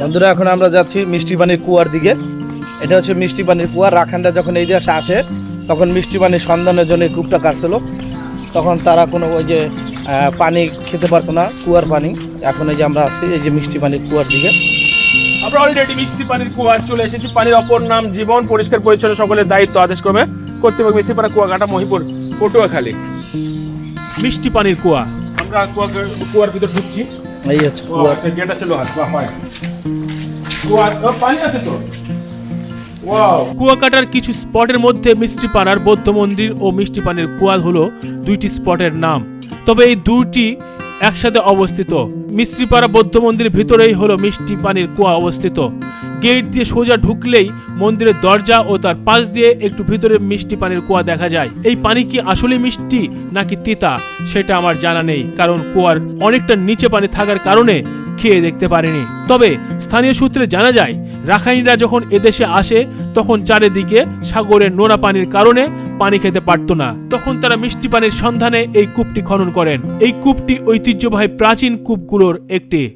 বন্ধুরা এখন আমরা যাচ্ছি মিষ্টি পানির কুয়ার দিকে। এটা হচ্ছে মিষ্টি পানির কুয়া। রাখানরা যখন এই দেশে আসে তখন মিষ্টি পানির সন্ধানের জন্য এই কূপটা কাটছিল। তখন তারা কোনো ওই যে পানি খেতে পারতো না কুয়ার পানি। এখন এই যে আমরা আসছি এই যে মিষ্টি পানির কুয়ার দিকে। আমরা অলরেডি মিষ্টি পানির কুয়া চলে এসেছি। পানির অপর নাম জীবন পরিষ্কার পরিচ্ছন্ন সকলের দায়িত্ব আদেশ করবে কর্তৃপক্ষ মিষ্টিপাড়া কুয়াকাটা মহিপুর পটুয়াখালী। মিষ্টি পানির কুয়া। আমরা কুয়া কুয়ার ভিতর ঢুকছি। এই হচ্ছে কুয়া হয় কুয়ার ও, পানি আছে তো? কুয়াকাটার কিছু স্পটের মধ্যে মিষ্টিপাড়ার বৌদ্ধ মন্দির ও মিষ্টিপানির কুয়া হলো দুইটি স্পটের নাম। তবে এই দুইটি একসাথে অবস্থিত। মিষ্টিপাড়া বৌদ্ধ মন্দিরের ভিতরেই হলো মিষ্টি পানির কুয়া অবস্থিত। গেট দিয়ে সোজা ঢুকলেই মন্দিরের দরজা ও তার পাশ দিয়ে একটু ভিতরে মিষ্টি পানির কুয়া দেখা যায়। এই পানি কি আসলে মিষ্টি নাকি তিতা, সেটা আমার জানা নেই, কারণ কুয়ার অনেকটা নিচে পানি থাকার কারণে খেয়ে দেখতে পারিনি। তবে স্থানীয় সূত্রে জানা যায়, রাখাইনরা যখন এদেশে আসে, তখন চারিদিকে সাগরের নোনা পানির কারণে পানি খেতে পারতো না। তখন তারা মিষ্টি পানির সন্ধানে এই কূপটি খনন করেন। এই কূপটি ঐতিহ্যবাহী প্রাচীন কূপগুলোর একটি।